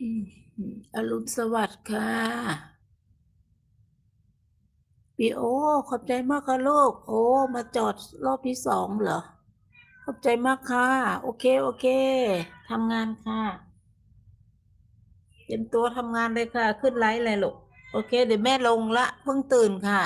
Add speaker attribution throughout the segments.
Speaker 1: อืมอรุณสวัสดิ์ค่ะปีโอ ขอบใจมากค่ะลูก โอ้ มาจอดรอบที่สองเหรอ ขอบใจมากค่ะ โอเค โอเคทำงานค่ะเตรียมตัวทำงานเลยค่ะ ขึ้นไลฟ์เลยลูก โอเค เดี๋ยวแม่ลงละ เพิ่งตื่นค่ะ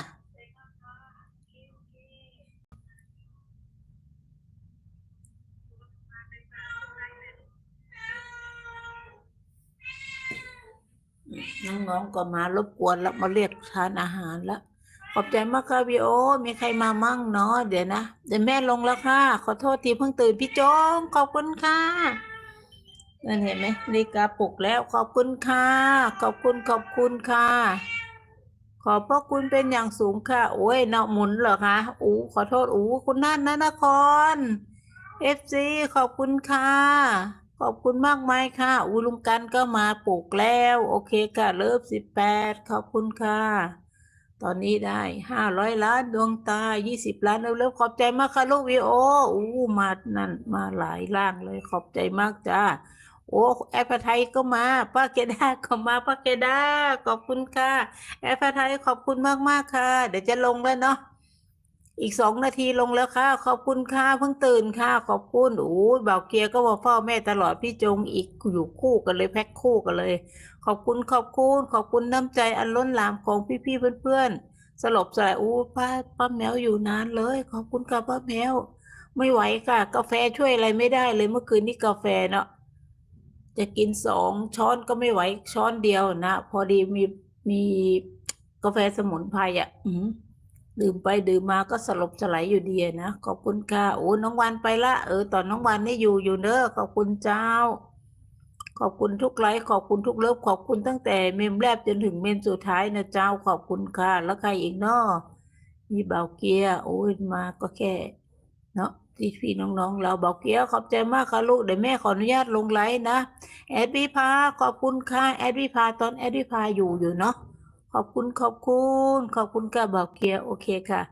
Speaker 1: น้องๆก็มารบกวนแล้วมาเรียกทานอาหารแล้วขอบใจมากค่ะวีโอ มีใครมามั่งเนาะเดี๋ยวนะเดี๋ยวแม่ลงแล้วค่ะ ขอโทษทีเพิ่งตื่นพี่จงขอบคุณค่ะนั่นเห็นไหมนาฬิกาปลุกแล้วขอบคุณค่ะ ขอบคุณขอบคุณค่ะ ขอบพระคุณเป็นอย่างสูงค่ะ โอ้ยเนาะหมุนเหรอคะอู้ขอโทษอู้คุณนั่นนะนครเอฟซีขอบคุณค่ะ อบคุณมากมายค่ะ อูลุงกันก็มาปลูกแล้ว โอเคค่ะ เลิฟสิบแปดขอบคุณค่ะ ตอนนี้ได้ห้าร้อยล้านดวงตายี่สิบล้านเร็วๆขอบใจมากค่ะลูกวีโออู้มานั่นมาหลายร่างเลยขอบใจมากจ้าโอ้แอปไทยก็มาป้าเกด้าก็มาป้าเกด้าขอบคุณค่ะ แอปไทยขอบคุณมากมากค่ะ เดี๋ยวจะลงแล้วเนาะ อีกสองนาทีลงแล้วค่ะ ขอบคุณค่ะเพิ่งตื่นค่ะ ขอบคุณโอ้ยบ่าวเกียร์ก็บอกพ่อแม่ตลอดพี่จงอีกอยู่คู่กันเลยแพ็คคู่กันเลย ขอบคุณขอบคุณขอบคุณน้ำใจอันล้นหลามของพี่ๆเพื่อนๆสลบสลายอู้ป้าป้าแมวอยู่นานเลย ขอบคุณค่ะป้าแมวไม่ไหวค่ะ กาแฟช่วยอะไรไม่ได้เลยเมื่อคืนนี้กาแฟเนาะจะกินสองช้อนก็ไม่ไหวช้อนเดียวนะพอดีมีมีกาแฟสมุนไพรอะ อื ดื่มไปดื่มมาก็สลบสลายอยู่ดีนะขอบคุณค่ะโอ้น้องวันไปละเออตอนน้องวันนี่อยู่อยู่เนอะขอบคุณเจ้า ขอบคุณทุกไลค์ขอบคุณทุกเลิฟขอบคุณตั้งแต่เมมแรกจนถึงเมมสุดท้ายนะเจ้าขอบคุณค่ะ แล้วใครอีกเนาะมีเบาเกียร์โอ้ยมาก็แค่เนาะที่พี่น้องๆ เราบอกเกียวขอบใจมากค่ะลูกเดี๋ยวแม่ขออนุญาตลงไลน์นะ แอดวิพาขอบคุณค่ะ แอดวิพาตอนแอดวิพาอยู่อยู่เนาะ ขอบคุณขอบคุณ ขอบคุณค่ะบอกเกียโอเคค่ะ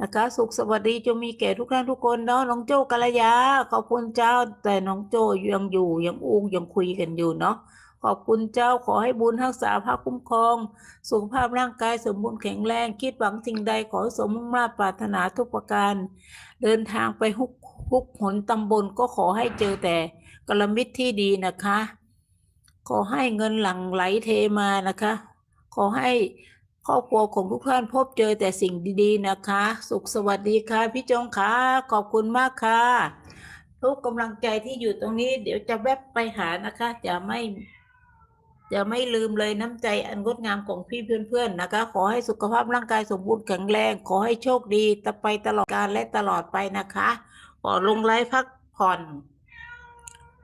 Speaker 1: นะคะ สุขสวัสดีจงมีแก่ทุกท่านทุกคนเนาะน้องโจ้กัลยา ขอบคุณเจ้า แต่น้องโจ้ยังอยู่ยังอุ้งยังคุยกันอยู่เนาะขอบคุณเจ้าขอให้บุญรักษาภาคคุ้มครอง สุขภาพร่างกายสมบูรณ์แข็งแรง คิดหวังสิ่งใดขอสมมุ่งมาปรารถนาทุกประการ เดินทางไปฮุกฮุกหนตำบลก็ขอให้เจอแต่กลมิตรที่ดีนะคะ ขอให้เงินหลั่งไหลเทมานะคะ ขอให้ครอบครัวของทุกท่านพบเจอแต่สิ่งดีๆนะคะ สุขสวัสดีค่ะ พี่จงค่ะขอบคุณมากค่ะ ทุกกำลังใจที่อยู่ตรงนี้ เดี๋ยวจะแวบไปหานะคะจะไม่จะไม่ลืมเลยน้ำใจอันงดงามของพี่เพื่อนๆนะคะ ขอให้สุขภาพร่างกายสมบูรณ์แข็งแรง ขอให้โชคดีตไปตลอดกาลและตลอดไปนะคะ ขอลงไลฟ์พักผ่อน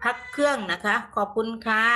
Speaker 1: พักเครื่องนะคะ ขอบคุณค่ะ